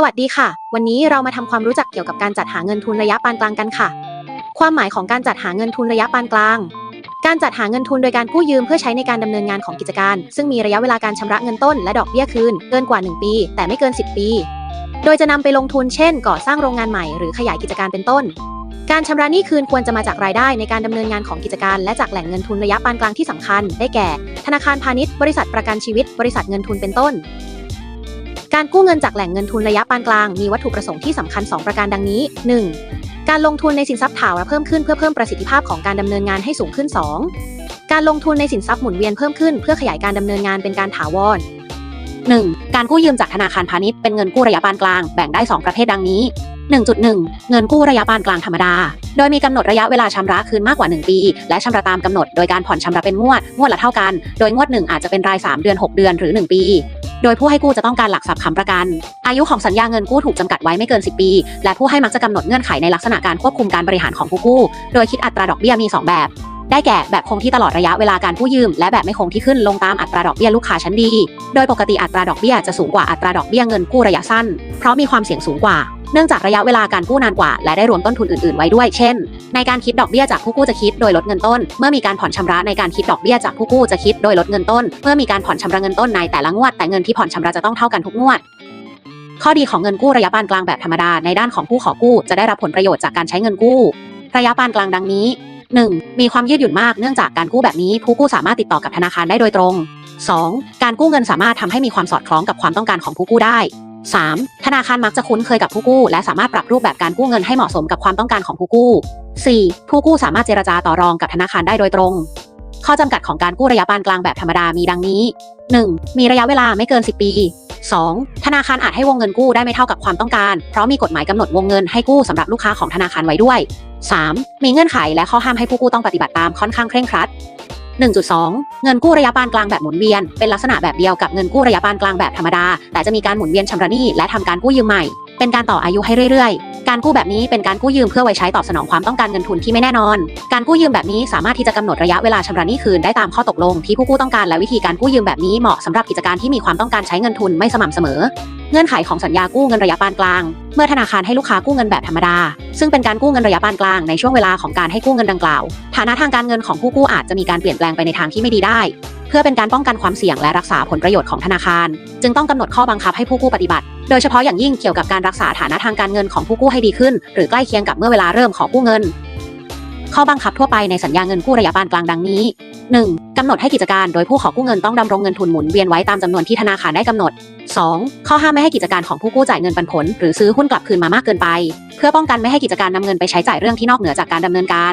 สวัสดีค่ะ วันนี้เรามาทำความรู้จักเกี่ยวกับการจัดหาเงินทุนระยะปานกลางกันค่ะ ความหมายของการจัดหาเงินทุนระยะปานกลาง การจัดหาเงินทุนโดยการกู้ยืมเพื่อใช้ในการดำเนินงานของกิจการ ซึ่งมีระยะเวลาการชำระเงินต้นและดอกเบี้ยคืน เกินกว่า 1 ปี แต่ไม่เกิน 10 ปี โดยจะนำไปลงทุนเช่น ก่อสร้างโรงงานใหม่หรือขยายกิจการเป็นต้น การชำระหนี้คืนควรจะมาจากรายได้ในการดำเนินงานของกิจการ และจากแหล่งเงินทุนระยะปานกลางที่สำคัญ ได้แก่ ธนาคารพาณิชย์ บริษัทประกันชีวิต บริษัทเงินทุนเป็นต้น การกู้เงินจากแหล่งเงินทุนระยะปานกลาง มีวัตถุประสงค์ที่สำคัญ 2 ประการดังนี้ 1. การลงทุนในสินทรัพย์ถาวรเพิ่มขึ้นเพื่อเพิ่มประสิทธิภาพของการดำเนินงานให้สูงขึ้น 2. การลงทุนในสินทรัพย์หมุนเวียนเพิ่มขึ้นเพื่อขยายการดำเนินงานเป็นการถาวร 1. การกู้ยืมจากธนาคารพาณิชย์เป็นเงินกู้ระยะปานกลาง แบ่งได้ 2 ประเภทดังนี้ 1.1 เงินกู้ระยะปานกลางธรรมดา โดยมีกำหนดระยะเวลาชำระคืนมากกว่า 1 ปี และชำระตามกำหนด โดยการผ่อนชำระเป็นงวด งวดละเท่ากัน โดยงวดหนึ่งอาจจะเป็นราย 3 เดือน 6 เดือนหรือ 1 ปี โดยผู้ให้กู้จะต้องการหลักทรัพย์ค้ำประกัน อายุของสัญญาเงินกู้ถูกจำกัดไว้ไม่เกิน 10 ปี และผู้ให้มักจะกำหนดเงื่อนไขในลักษณะการควบคุมการบริหารของผู้กู้ โดยคิดอัตราดอกเบี้ยมี 2 แบบ ได้แก่แบบคงที่ตลอดระยะเวลาการกู้ยืม และแบบไม่คงที่ขึ้นลงตามอัตราดอกเบี้ยลูกค้าชั้นดี โดยปกติอัตราดอกเบี้ยจะสูงกว่าอัตราดอกเบี้ยเงินกู้ระยะสั้น เพราะมีความเสี่ยงสูงกว่า เนื่องจากระยะเวลาการกู้นานกว่า และได้รวมต้นทุนอื่นๆไว้ด้วย เช่น ในการคิดดอกเบี้ยจากผู้กู้จะคิดโดยลดเงินต้น เมื่อมีการผ่อนชำระในการคิดดอกเบี้ยจากผู้กู้จะคิดโดยลดเงินต้น เมื่อมีการผ่อนชำระเงินต้นในแต่ละงวด แต่เงินที่ผ่อนชำระจะต้องเท่ากันทุกงวดข้อดีของเงินกู้ระยะปานกลางแบบธรรมดาในด้านของผู้ขอกู้จะได้รับผลประโยชน์จากการใช้เงินกู้ ระยะปานกลางดังนี้ 1. มีความยืดหยุ่นมากเนื่องจากการกู้แบบนี้ ผู้กู้สามารถติดต่อกับธนาคารได้โดยตรง 2. การกู้เงินสามารถทำให้มีความสอดคล้องกับความต้องการของผู้กู้ได้ 3. ธนาคารมักจะคุ้นเคยกับผู้กู้ และสามารถปรับรูปแบบการกู้เงินให้เหมาะสมกับความต้องการของผู้กู้ 4. ผู้กู้สามารถเจรจาต่อรองกับธนาคารได้โดยตรง ข้อจำกัดของการกู้ระยะปานกลางแบบธรรมดามีดังนี้ 1. มีระยะเวลาไม่เกิน 10 ปี 2. ธนาคารอาจให้วงเงินกู้ได้ไม่เท่ากับความต้องการ เพราะมีกฎหมายกำหนดวงเงินให้กู้สำหรับลูกค้าของธนาคารไว้ด้วย 3. มีเงื่อนไขและข้อห้ามให้ผู้กู้ต้องปฏิบัติตามค่อนข้างเคร่งครัด 1.2 เงินกู้ระยะปานกลางแบบหมุนเวียน เป็นลักษณะแบบเดียวกับเงินกู้ระยะปานกลางแบบธรรมดา แต่จะมีการหมุนเวียนชำระหนี้และทำการกู้ยืมใหม่ เป็นการต่ออายุให้เรื่อยๆ การกู้แบบนี้เป็นการกู้ยืมเพื่อไว้ใช้ตอบสนองความต้องการเงินทุนที่ไม่แน่นอน การกู้ยืมแบบนี้สามารถที่จะกำหนดระยะเวลาชำระหนี้คืนได้ตามข้อตกลงที่ผู้กู้ต้องการและวิธีการกู้ยืมแบบนี้เหมาะสำหรับกิจการที่มีความต้องการใช้เงินทุนไม่สม่ำเสมอ เงื่อนไขของสัญญากู้เงินระยะปานกลาง เมื่อธนาคารให้ลูกค้ากู้เงินแบบธรรมดา ซึ่งเป็นการกู้เงินระยะปานกลางในช่วงเวลาของการให้กู้เงินดังกล่าว ฐานะทางการเงินของผู้กู้อาจจะมีการเปลี่ยนแปลงไปในทางที่ไม่ดีได้ เพื่อเป็นการป้องกันความเสี่ยงและรักษาผลประโยชน์ของธนาคาร จึงต้องกำหนดข้อบังคับให้ผู้กู้ปฏิบัติ โดยเฉพาะอย่างยิ่งเกี่ยวกับการรักษาฐานะทางการเงินของผู้กู้ให้ดีขึ้น หรือใกล้เคียงกับเมื่อเวลาเริ่มขอกู้เงิน ข้อบังคับทั่วไปในสัญญาเงินกู้ระยะปานกลางดังนี้ 1. กำหนดให้กิจการโดยผู้ขอกู้เงินต้องดำรงเงินทุนหมุนเวียนไว้ตามจำนวนที่ธนาคารได้กำหนด 2. ข้อห้ามไม่ให้กิจการของผู้กู้จ่ายเงินปันผล หรือซื้อหุ้นกลับคืนมามากเกินไป เพื่อป้องกันไม่ให้กิจการนำเงินไปใช้จ่ายเรื่องที่นอกเหนือจากการดำเนินการ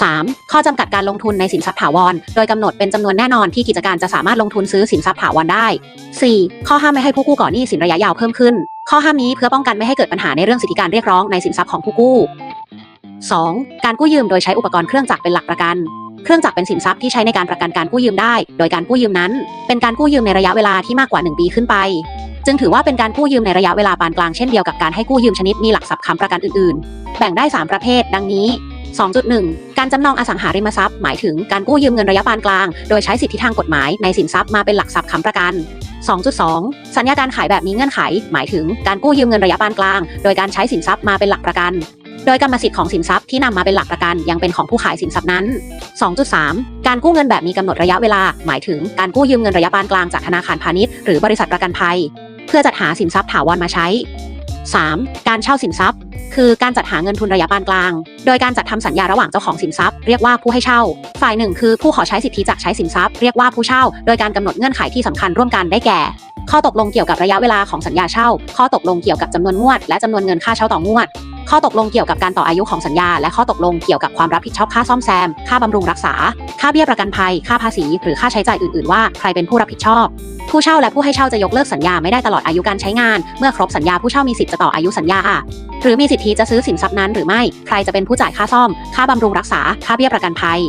3. ข้อจำกัดการลงทุนในสินทรัพย์ถาวร โดยกำหนดเป็นจำนวนแน่นอนที่กิจการจะสามารถลงทุนซื้อสินทรัพย์ถาวรได้ 4. ข้อห้ามไม่ให้ผู้กู้ก่อหนี้สินระยะยาวเพิ่มขึ้น ข้อห้ามนี้เพื่อป้องกันไม่ให้เกิดปัญหาในเรื่องสิทธิการเรียกร้องในสินทรัพย์ของผู้กู้ 2. การกู้ยืมโดยใช้อุปกรณ์เครื่องจักรเป็นหลักประกัน เครื่องจักรเป็นสินทรัพย์ที่ใช้ในการประกันการกู้ยืมได้ โดยการกู้ยืมนั้น เป็นการกู้ยืมในระยะเวลาที่มากกว่า 1 ปีขึ้นไป จึงถือว่าเป็นการกู้ยืมในระยะเวลาปานกลางเช่นเดียวกับการให้กู้ยืมชนิดมีหลักทรัพย์ค้ำประกันอื่นๆ แบ่งได้ 3 ประเภท ดังนี้ 2.1 การจำนองอสังหาริมทรัพย์ หมายถึงการกู้ยืมเงินระยะปานกลาง โดยใช้สิทธิทางกฎหมายในสินทรัพย์มาเป็นหลักทรัพย์ค้ำประกัน 2.2 สัญญาการขายแบบมีเงื่อนไข หมายถึงการกู้ยืมเงินระยะปานกลาง โดยการใช้สินทรัพย์มาเป็นหลักประกัน โดยกรรมสิทธิ์ของสินทรัพย์ที่นำมาเป็นหลักประกันยังเป็นของผู้ขายสินทรัพย์นั้น 2.3 การกู้เงินแบบมีกำหนดระยะเวลา หมายถึงการกู้ยืมเงินระยะปานกลางจากธนาคารพาณิชย์หรือบริษัทประกันภัย เพื่อจัดหาสินทรัพย์ถาวรมาใช้ 3. การเช่าสินทรัพย์ คือการจัดหาเงินทุนระยะปานกลาง โดยการจัดทำสัญญาระหว่างเจ้าของสินทรัพย์เรียกว่าผู้ให้เช่า ฝ่ายหนึ่งคือผู้ขอใช้สิทธิจากใช้สินทรัพย์เรียกว่าผู้เช่า โดยการกำหนดเงื่อนไขที่สำคัญร่วมกันได้แก่ ข้อตกลงเกี่ยวกับระยะเวลาของสัญญาเช่า ข้อตกลงเกี่ยวกับจำนวนงวด และจำนวนเงินค่าเช่าต่องวด ข้อตกลงเกี่ยวกับการต่ออายุของสัญญา และข้อตกลงเกี่ยวกับความรับผิดชอบค่าซ่อมแซม ค่าบำรุงรักษา ค่าเบี้ยประกันภัย ค่าภาษี หรือค่าใช้จ่ายอื่น ๆ ว่าใครเป็นผู้รับผิดชอบ ผู้เช่าและผู้ให้เช่าจะยกเลิกสัญญาไม่ได้ตลอดอายุการใช้งาน เมื่อครบสัญญาผู้เช่ามีสิทธิ์จะต่ออายุสัญญาหรือมีสิทธิจะซื้อสินทรัพย์นั้นหรือไม่ ใครจะเป็นผู้จ่ายค่าซ่อม ค่าบำรุงรักษา ค่าเบี้ยประกันภัย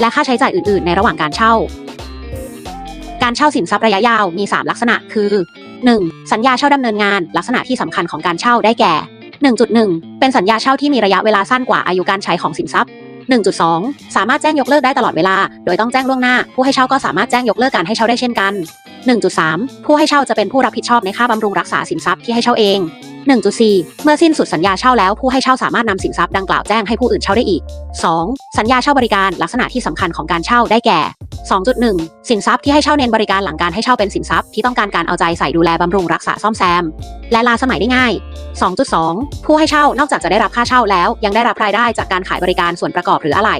และค่าใช้จ่ายอื่น ๆ ในระหว่างการเช่า การเช่าสินทรัพย์ระยะยาวมี 3 ลักษณะคือ 1. สัญญาเช่าดำเนินงาน ลักษณะที่สำคัญของการเช่าได้แก่ 1.1 เป็นสัญญาเช่าที่มีระยะเวลาสั้นกว่าอายุการใช้ของสินทรัพย์ 1.2 สามารถแจ้งยกเลิกได้ตลอดเวลา โดยต้องแจ้งล่วงหน้า ผู้ให้เช่าก็สามารถแจ้งยกเลิกการให้เช่าได้เช่นกัน 1.3 ผู้ให้เช่าจะเป็นผู้รับผิดชอบในค่าบำรุงรักษาสินทรัพย์ที่ให้เช่าเอง 1.4 เมื่อสิ้นสุดสัญญาเช่าแล้วผู้ให้เช่าสามารถนำสินทรัพย์ดังกล่าวแจ้งให้ผู้อื่นเช่าได้อีก 2. สัญญาเช่าบริการลักษณะที่สำคัญของการเช่าได้แก่ 2.1 สินทรัพย์ที่ให้เช่าเน้นบริการหลังการให้เช่าเป็นสินทรัพย์ที่ต้องการการเอาใจใส่ดูแลบำรุงรักษาซ่อมแซม และลาสมัยได้ง่าย 2.2 ผู้ให้เช่านอกจากจะได้รับค่าเช่าแล้ว ยังได้รับรายได้จากการขายบริการส่วนประกอบหรืออะไหล่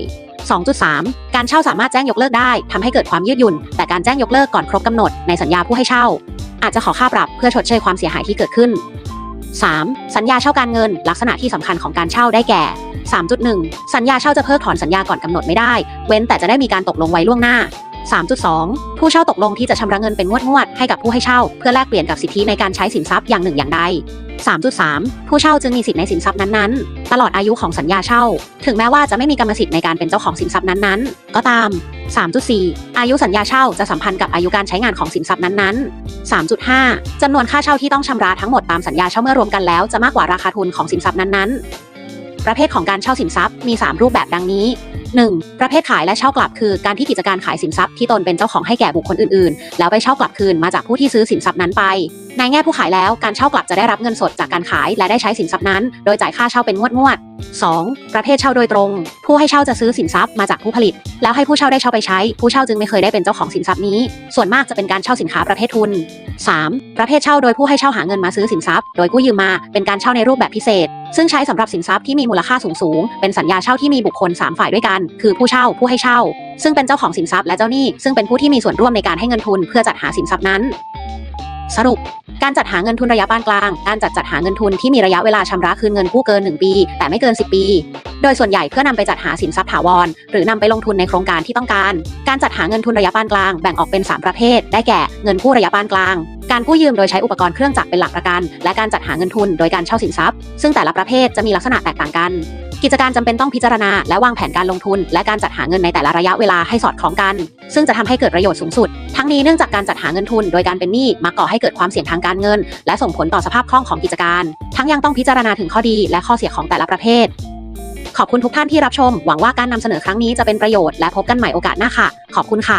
2.3 การเช่าสามารถแจ้งยกเลิกได้ทำให้เกิดความยืดหยุ่น แต่การแจ้งยกเลิกก่อนครบกำหนด ในสัญญาผู้ให้เช่า อาจจะขอค่าปรับเพื่อชดเชยความเสียหายที่เกิดขึ้น 3. สัญญาเช่าการเงิน ลักษณะที่สำคัญของการเช่าได้แก่ 3.1 สัญญาเช่าจะเพิกถอนสัญญาก่อนกำหนดไม่ได้ เว้นแต่จะได้มีการตกลงไว้ล่วงหน้า 3.2 ผู้เช่าตกลงที่จะชำระเงินเป็นงวดๆให้กับผู้ให้เช่า เพื่อแลกเปลี่ยนกับสิทธิในการใช้สินทรัพย์อย่างหนึ่งอย่างใด 3.3 ผู้เช่าจึงมีสิทธิในสินทรัพย์นั้นๆ ตลอดอายุของสัญญาเช่า ถึงแม้ว่าจะไม่มีกรรมสิทธิ์ในการเป็นเจ้าของสินทรัพย์นั้นๆ ก็ตาม 3.4 อายุสัญญาเช่าจะสัมพันธ์กับอายุการใช้งานของสินทรัพย์นั้นๆ 3.5 จำนวนค่าเช่าที่ต้องชำระทั้งหมดตามสัญญาเช่าเมื่อรวมกันแล้วจะมากกว่าราคาทุนของสินทรัพย์นั้นๆประเภทของการเช่าสินทรัพย์มี 3 รูปแบบดังนี้ 1. ประเภทขายและเช่ากลับคือการที่กิจการขายสินทรัพย์ที่ตนเป็นเจ้าของให้แก่บุคคลอื่นๆ แล้วไปเช่ากลับคืนมาจากผู้ที่ซื้อสินทรัพย์นั้นไป ในแง่ผู้ขายแล้วการเช่ากลับจะได้รับเงินสดจากการขายและได้ใช้สินทรัพย์นั้น โดยจ่ายค่าเช่าเป็นงวดงวด 2. ประเภทเช่าโดยตรง ผู้ให้เช่าจะซื้อสินทรัพย์มาจากผู้ผลิต แล้วให้ผู้เช่าได้เช่าไปใช้ ผู้เช่าจึงไม่เคยได้เป็นเจ้าของสินทรัพย์นี้ ส่วนมากจะเป็นการเช่าสินค้าประเภททุน 3. ประเภทเช่าโดยผู้ให้เช่าหาเงินมาซื้อสินทรัพย์ โดยกู้ยืมมาเป็นการเช่าในรูปแบบพิเศษ ซึ่งใช้สำหรับสินทรัพย์ที่มีมูลค่าสูงสูงเป็นสัญญาเช่าที่มีบุคคล 3 ฝ่ายด้วยกันคือผู้เช่าผู้ให้เช่า ซึ่งเป็นเจ้าของสินทรัพย์และเจ้าหนี้ซึ่งเป็นผู้ที่มีส่วนร่วมในการให้เงินทุนเพื่อจัดหาสินทรัพย์นั้น สรุป การจัดหาเงินทุนระยะปานกลาง การจัดจัดหาเงินทุนที่มีระยะเวลาชำระคืนเงินกู้เกิน 1 ปี แต่ไม่เกิน 10 ปี โดยส่วนใหญ่เพื่อนำไปจัดหาสินทรัพย์ถาวร หรือนำไปลงทุนในโครงการที่ต้องการ การจัดหาเงินทุนระยะปานกลางแบ่งออกเป็น 3 ประเภท ได้แก่เงินกู้ระยะปานกลางการกู้ยืมโดยใช้อุปกรณ์เครื่องจักรเป็นหลักประกัน และการจัดหาเงินทุนโดยการเช่าสินทรัพย์ ซึ่งแต่ละประเภทจะมีลักษณะแตกต่างกัน กิจการจำเป็นต้องพิจารณา และวางแผนการลงทุน และการจัดหาเงินในแต่ละระยะเวลาให้สอดคล้องกัน ซึ่งจะทำให้เกิดประโยชน์สูงสุด ทั้งนี้เนื่องจากการจัดหาเงินทุน โดยการเป็นหนี้มักก่อให้เกิดความเสี่ยงทางการเงิน และส่งผลต่อสภาพคล่องของกิจการ ทั้งยังต้องพิจารณาถึงข้อดีและข้อเสียของแต่ละประเภท ขอบคุณทุกท่านที่รับชม หวังว่าการนำเสนอครั้งนี้จะเป็นประโยชน์และพบกันใหม่โอกาสหน้าค่ะ ขอบคุณค่ะ